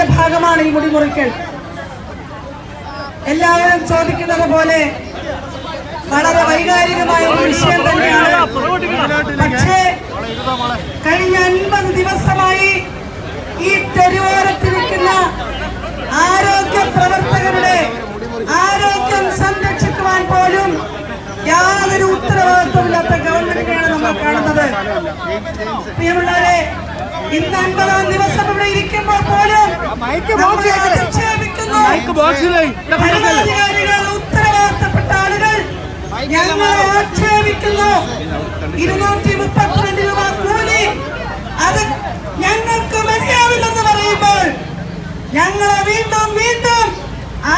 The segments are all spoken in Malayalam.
അതിന്റെ ഭാഗമാണ് ഈ മുടി മുറിക്കൽ എല്ലാവരും ചോദിക്കുന്നത് പോലെ വളരെ വൈകാരികമായ ഒരു വിഷയം തന്നെയാണ്. പക്ഷേ കഴിഞ്ഞ അൻപത് ദിവസമായി ഈ തെരുവോരത്തിരിക്കുന്ന ആരോഗ്യ പ്രവർത്തകരുടെ ആരോഗ്യം സംരക്ഷിക്കുവാൻ പോലും യാതൊരു ഉത്തരവാദിത്വമില്ലാത്ത ഗവൺമെന്റിനെയാണ് നമ്മൾ കാണുന്നത്. പ്രിയമുള്ളവരെ ഇന്ന് അൻപതാം ദിവസം ഇവിടെ ഇരിക്കുമ്പോൾ പോലും. ഭരണാധികാരികൾ ഉത്തരവാദിത്തപ്പെട്ട ആളുകൾ ഞങ്ങൾ ആക്ഷേപിക്കുന്നു. ഇരുന്നൂറ്റി മുപ്പത്തിരണ്ട് രൂപ കൂലി. അത് ഞങ്ങൾക്ക് മതിയാവില്ലെന്ന് പറയുമ്പോൾ ഞങ്ങളെ വീണ്ടും വീണ്ടും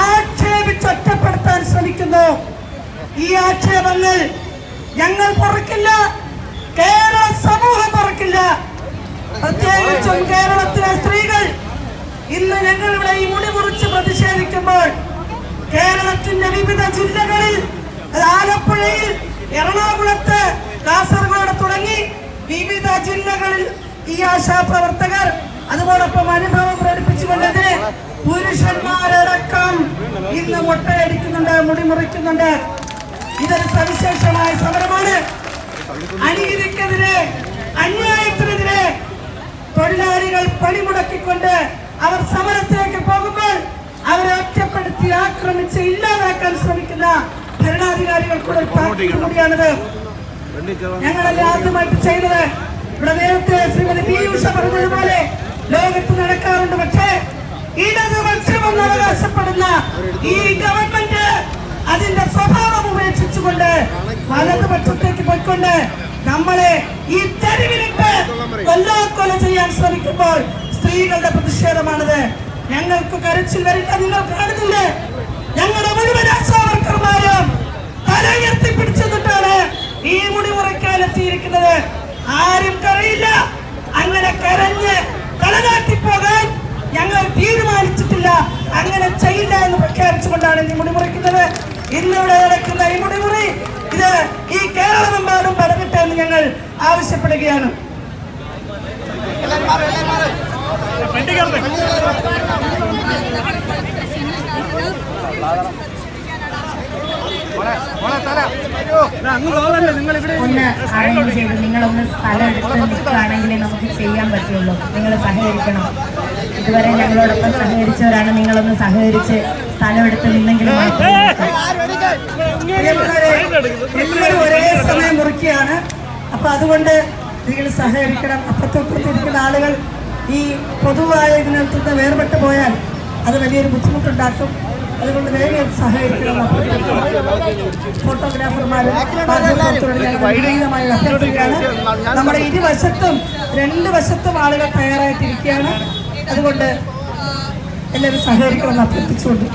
ആക്ഷേപിച്ച് ഒറ്റപ്പെടുത്താൻ ശ്രമിക്കുന്നു. ഈ ആക്ഷേപങ്ങൾ ഞങ്ങൾ പൊറുക്കില്ല. പ്രത്യേകിച്ചും കേരളത്തിലെ സ്ത്രീകൾ ഇന്ന് ഞങ്ങൾ ഇവിടെ ഈ മുടി മുറിച്ച് പ്രതിഷേധിക്കുമ്പോൾ കേരളത്തിന്റെ വിവിധ ജില്ലകളിൽ ആലപ്പുഴയിൽ എറണാകുളത്ത് കാസർഗോഡ് തുടങ്ങി വിവിധ ജില്ലകളിൽ ഈ ആശാപ്രവർത്തകർ അതോടൊപ്പം അനുഭവം പ്രകടിപ്പിച്ചുകൊണ്ടതിന് പുരുഷന്മാരടക്കം ഇന്ന് മുട്ടയടിക്കുന്നുണ്ട് മുടി മുറിക്കുന്നുണ്ട്. ഇതൊരു സവിശേഷമായ സമരമാണ്. അനീതിക്കെതിരെ അന്യായത്തിനെതിരെ തൊഴിലാളികൾ പണിമുടക്കിക്കൊണ്ട് അവർ സമരത്തിലേക്ക് പോകുമ്പോൾ അവരെ ഒറ്റപ്പെടുത്തി ആക്രമിച്ച് ഇല്ലാതാക്കാൻ ശ്രമിക്കുന്ന താക്കീത് കൂടിയാണിത്. ഞങ്ങളല്ലേ ആദ്യമായിട്ട് ചെയ്തത് ഇവിടെ നേരത്തെ ശ്രീമതി പി ഉഷ പറഞ്ഞതുപോലെ ലോകത്ത് നടക്കാറുണ്ട്. പക്ഷേ ഇടതുപക്ഷമെന്ന് അവകാശപ്പെടുന്ന ഈ ഗവൺമെന്റ് അതിന്റെ സ്വഭാവം ഉപേക്ഷിച്ചുകൊണ്ട് വലതുപക്ഷത്തേക്ക് പോയിക്കൊണ്ട് നമ്മളെ ഈ തെരുവിലിട്ട് കൊല്ലാക്കൊല ചെയ്യാൻ ശ്രമിക്കുമ്പോൾ സ്ത്രീകളുടെ പ്രതിഷേധമാണിത്. ഞങ്ങൾക്ക് കരച്ചിൽ വരില്ല നിങ്ങൾ കാണുന്നില്ലേ ഞങ്ങളുടെ മുഴുവൻ ആശാവർക്കർമാരും തല ഉയർത്തിപ്പിടിച്ചു നിന്നിട്ടാണ് ഈ മുടി മുറിക്കാൻ എത്തിയിരിക്കുന്നത്. ആരും കരയില്ല. അങ്ങനെ കരഞ്ഞ് തലനാട്ടി പോകാൻ ഞങ്ങൾ തീരുമാനിച്ചിട്ടില്ല. അങ്ങനെ ചെയ്യില്ല എന്ന് പ്രഖ്യാപിച്ചുകൊണ്ടാണ് ഈ മുടി മുറിക്കുന്നത്. ഇന്നിവിടെ നടക്കുന്ന ഈ മുടിമുറി ഇത് ഈ കേരളമെമ്പാടും പറഞ്ഞിട്ടെന്ന് ഞങ്ങൾ ആവശ്യപ്പെടുകയാണ്. ഒന്ന് അറേഞ്ച് ചെയ്ത് നിങ്ങളൊന്ന് സ്ഥലം എടുത്ത് നിൽക്കുകയാണെങ്കിലേ നമുക്ക് ചെയ്യാൻ പറ്റുള്ളൂ. നിങ്ങൾ സഹകരിക്കണം. ഇതുവരെ ഞങ്ങളോടൊപ്പം സഹകരിച്ചവരാണ്. നിങ്ങളൊന്ന് സഹകരിച്ച് സ്ഥലം എടുത്ത് നിന്നെങ്കിലും ഒരേ സമയം മുറിക്കുകയാണ്. അപ്പൊ അതുകൊണ്ട് നിങ്ങൾ സഹകരിക്കണം അപ്പുറത്തപ്പുറത്തിരിക്കുന്ന ആളുകൾ ഈ പൊതുവായ ഇതിനകത്ത് നിന്ന് വേർപെട്ട് പോയാൽ അത് വലിയൊരു ബുദ്ധിമുട്ടുണ്ടാക്കും. അതുകൊണ്ട് വേഗം സഹകരിക്കണം ഫോട്ടോഗ്രാഫർമാരും നമ്മുടെ ഇരുവശത്തും രണ്ട് വശത്തും ആളുകൾ തയ്യാറായിട്ടിരിക്കുകയാണ്. അതുകൊണ്ട് എല്ലാവരും സഹകരിക്കണം എന്ന് അഭ്യർത്ഥിച്ചുകൊണ്ട്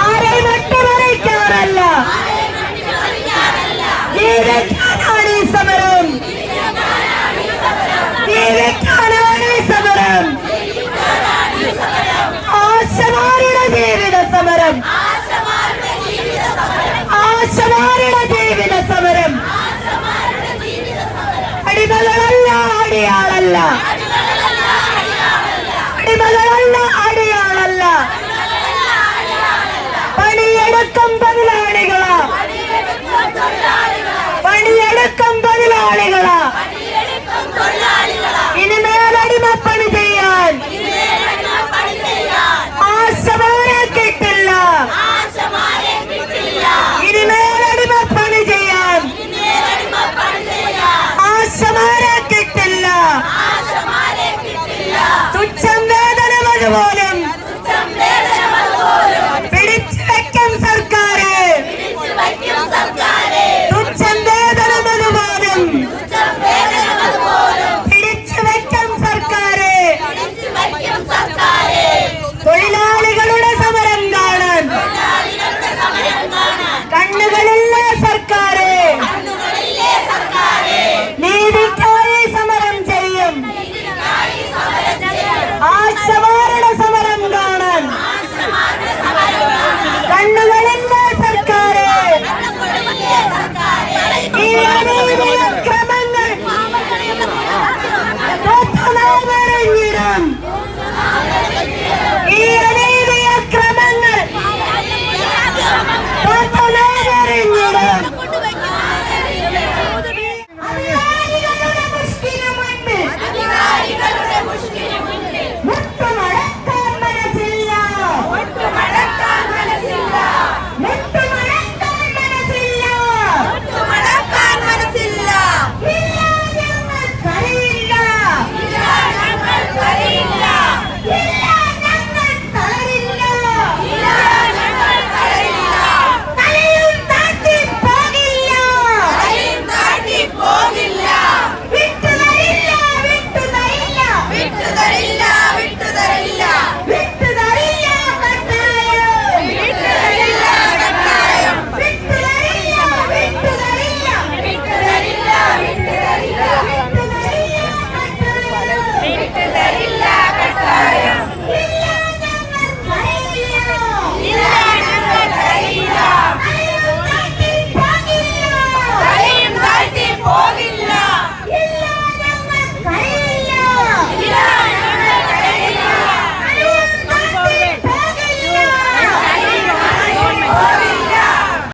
ആരെയും അട്ടിമറിക്കാറല്ല. ജീവിക്കാനാണ് ഈ സമരം. ജീവിക്കാനാണ് ഈ സമരം. ആശമാരുടെ ജീവിത സമരം. Amen.